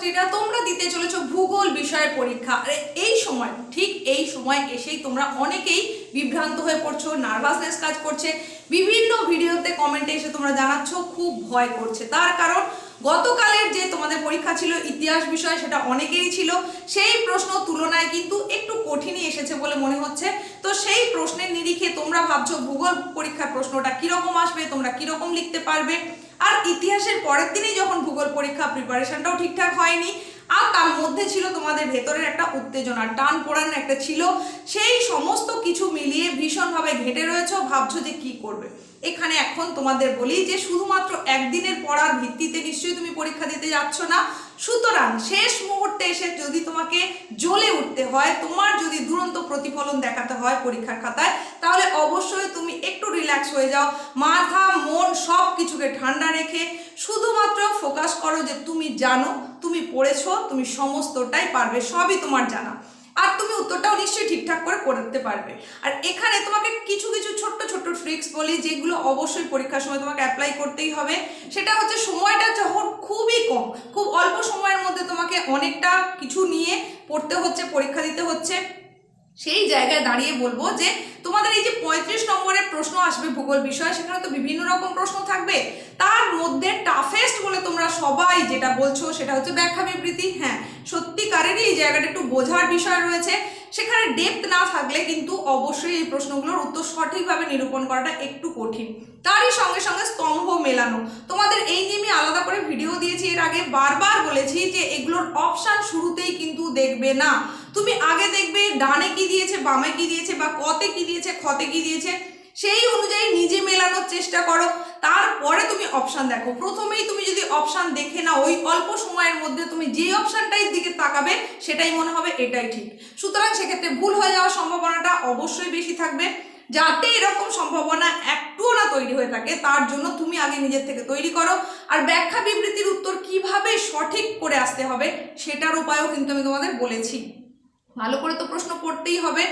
ছাত্রছাত্রীরা তোমরা দিতে চলেছো ভূগোল বিষয়ের পরীক্ষা। আরে, এই সময়, ঠিক এই সময় এসেই তোমরা অনেকেই বিভ্রান্ত হয়ে পড়ছো নার্ভাসনেস কাজ করছে। বিভিন্ন ভিডিওতে কমেন্টে এসে তোমরা জানাচ্ছ, খুব ভয় করছে। তার কারণ, গতকালের যে তোমাদের পরীক্ষা ছিল ইতিহাস বিষয়, সেটা অনেকেরই ছিল। সেই প্রশ্ন তুলনায় কিন্তু একটু কঠিনই এসেছে বলে মনে হচ্ছে। তো সেই প্রশ্নের নিরিখে তোমরা ভাবছ, ভূগোল পরীক্ষার প্রশ্নটা কীরকম আসবে, তোমরা কীরকম লিখতে পারবে? আর ইতিহাসের পরের দিনই যখন ভূগোল পরীক্ষা প্রিপারেশনটাও ঠিকঠাক হয়নি, আর তার মধ্যে ছিল তোমাদের ভেতরের একটা উত্তেজনা, টান পোড়ানো একটা ছিল, সেই সমস্ত কিছু মিলিয়ে ভীষণভাবে ঘেটে রয়েছে ভাবছ যে কি করবে। এখানে এখন তোমাদের বলি যে শুধুমাত্র একদিনের পড়ার ভিত্তিতে নিশ্চয়ই তুমি পরীক্ষা দিতে যাচ্ছ না। সুতরাং শেষ মুহূর্তে এসে যদি তোমাকে জ্বলে উঠতে হয়, তোমার যদি দুরন্ত প্রতিফলন দেখাতে হয় পরীক্ষার খাতায়, তাহলে রিল্যাক্স হয়ে যাও। মাথা, মন সব কিছুকে ঠান্ডা রেখে শুধুমাত্র ফোকাস করো যে তুমি জানো, তুমি পড়েছো, তুমি সমস্তটাই পারবে, সবই তোমার জানা। আর তুমি উত্তরটাও নিশ্চয়ই ঠিকঠাক করে করতে পারবে। আর এখানে তোমাকে কিছু কিছু ছোট্ট ছোট্ট ট্রিক্স বলি, যেগুলো অবশ্যই পরীক্ষার সময় তোমাকে অ্যাপ্লাই করতেই হবে। সেটা হচ্ছে সময়টা যখন খুবই কম, খুব অল্প সময়ের মধ্যে তোমাকে অনেকটা কিছু নিয়ে পড়তে হচ্ছে, পরীক্ষা দিতে হচ্ছে, সেই জায়গায় দাঁড়িয়ে বলব যে তোমাদের এই যে পঁয়ত্রিশ নম্বরের প্রশ্ন আসবে, ভূগোল বিষয়, সেখানে তো বিভিন্ন রকম প্রশ্ন থাকবে। তার মধ্যে টাফেস্ট বলে তোমরা সবাই যেটা বলছো, সেটা হচ্ছে ব্যাখ্যা বিবৃতি। হ্যাঁ সত্যিকারেরই এই জায়গাটা একটু বোঝার বিষয় রয়েছে। সেখানে ডেপথ না থাকলে কিন্তু অবশ্যই এই প্রশ্নগুলোর উত্তর সঠিকভাবে নিরূপণ করাটা একটু কঠিন। তারই সঙ্গে সঙ্গে স্তম্ভ মেলানো। তোমাদের এই নিয়ে আমি আলাদা করে ভিডিও দিয়েছি এর আগে। বারবার বলেছি যে এগুলোর অপশান শুরুতেই কিন্তু দেখবে না। তুমি আগে দেখবে ডানে কি দিয়েছে, বামে কি দিয়েছে, বা কতে কি দিয়েছে, ক্ষতে কি দিয়েছে। সেই অনুযায়ী নিজে মেলানোর চেষ্টা করো। তারপরে তুমি অপশান দেখো। প্রথমেই তুমি যদি অপশান দেখে না ওই অল্প সময়ের মধ্যে তুমি যে অপশানটাই দিকে তাকাবে, সেটাই মনে হবে এটাই ঠিক। সুতরাং সেক্ষেত্রে ভুল হয়ে যাওয়ার সম্ভাবনাটা অবশ্যই বেশি থাকবে। যাতে এরকম সম্ভাবনা একটুও না তৈরি হয়ে থাকে, তার জন্য তুমি আগে নিজের থেকে তৈরি করো। আর ব্যাখ্যা বিবৃতির উত্তর কীভাবে সঠিক করে আসতে হবে, সেটার উপায়ও কিন্তু আমি তোমাদের বলেছি। ভালো করে তো প্রশ্ন করতেই হবে।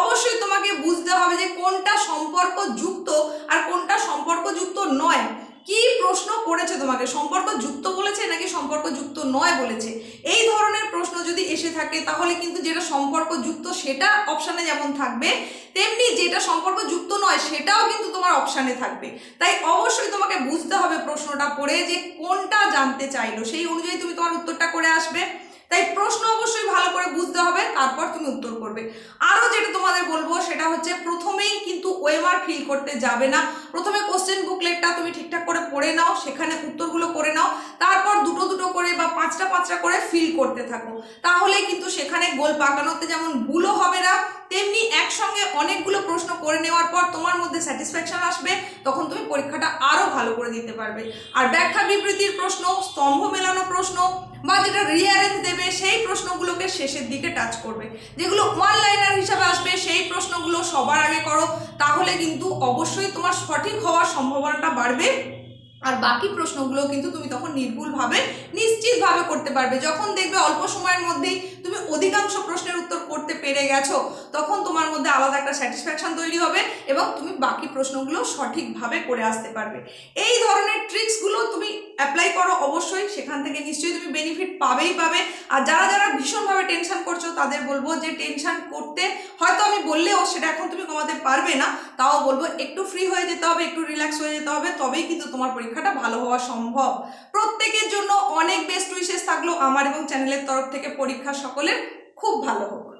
অবশ্যই তোমাকে বুঝতে হবে যে কোনটা সম্পর্ক যুক্ত আর কোনটা সম্পর্ক যুক্ত নয়। কি প্রশ্ন করেছে তোমাকে? সম্পর্ক যুক্ত বলেছে নাকি সম্পর্ক যুক্ত নয় বলেছে? এই ধরনের প্রশ্ন যদি এসে থাকে, তাহলে কিন্তু যেটা সম্পর্ক যুক্ত সেটা অপশানে যেমন থাকবে, তেমনি যেটা সম্পর্ক যুক্ত নয় সেটাও কিন্তু তোমার অপশানে থাকবে। তাই অবশ্যই তোমাকে বুঝতে হবে প্রশ্নটা পড়ে যে কোনটা জানতে চাইলো। সেই অনুযায়ী তুমি তোমার উত্তরটা করে আসবে। তাই প্রশ্ন অবশ্যই ভালো করে বুঝতে হবে, তারপর তুমি উত্তর করবে। আরও যেটা তোমাদের বলব, সেটা হচ্ছে প্রথমেই কিন্তু ওয়েমার ফিল করতে যাবে না। প্রথমে কোশ্চেন বুকলেটটা তুমি ঠিকঠাক করে পড়ে নাও, সেখানে উত্তরগুলো করে নাও, তারপর দুটো দুটো করে বা পাঁচটা পাঁচটা করে ফিল করতে থাকো। তাহলে কিন্তু সেখানে গোল পাকানোতে যেমন ভুলও হবে না, তেমনি একসঙ্গে অনেকগুলো প্রশ্ন করে নেওয়ার পর তোমার মধ্যে স্যাটিসফ্যাকশন আসবে, তখন তুমি পরীক্ষাটা আরও ভালো করে দিতে পারবে। আর ব্যাখ্যা বিবৃতির প্রশ্ন, স্তম্ভ মেলানো প্রশ্ন বা যেটা রিয়ারেঞ্জ দেবে, সেই প্রশ্নগুলোকে শেষের দিকে টাচ করবে। যেগুলো ওয়ান লাইনার হিসাবে আসবে, সেই প্রশ্নগুলো সবার আগে করো। তাহলে কিন্তু অবশ্যই তোমার সঠিক হওয়ার সম্ভাবনাটা বাড়বে। আর বাকি প্রশ্নগুলো কিন্তু তুমি তখন নির্ভুলভাবে, নিশ্চিতভাবে করতে পারবে। যখন দেখবে অল্প সময়ের মধ্যেই তুমি অধিকাংশ প্রশ্নের উত্তর করতে পেরে গেছো, তখন তোমার মধ্যে আলাদা একটা স্যাটিসফ্যাকশন তৈরি হবে এবং তুমি বাকি প্রশ্নগুলো সঠিকভাবে করে আসতে পারবে। এই ধরনের ট্রিক্সগুলো তুমি অ্যাপ্লাই করো অবশ্যই, সেখান থেকে নিশ্চয়ই তুমি বেনিফিট পাবেই পাবে। আর যারা যারা ভীষণভাবে টেনশন করছ, তাদের বলব যে টেনশন করতে, হয়তো আমি বললেও সেটা এখন তুমি কমাতে পারবে না, তাও বলব একটু ফ্রি হয়ে যেতে হবে, একটু রিল্যাক্স হয়ে যেতে হবে, তবেই কিন্তু তোমার পরীক্ষাটা ভালো হওয়া সম্ভব। প্রত্যেকের জন্য অনেক বেস্ট উইশেস থাকল আমার এবং চ্যানেলের তরফ থেকে পরীক্ষা সকলের খুব ভালো হোক।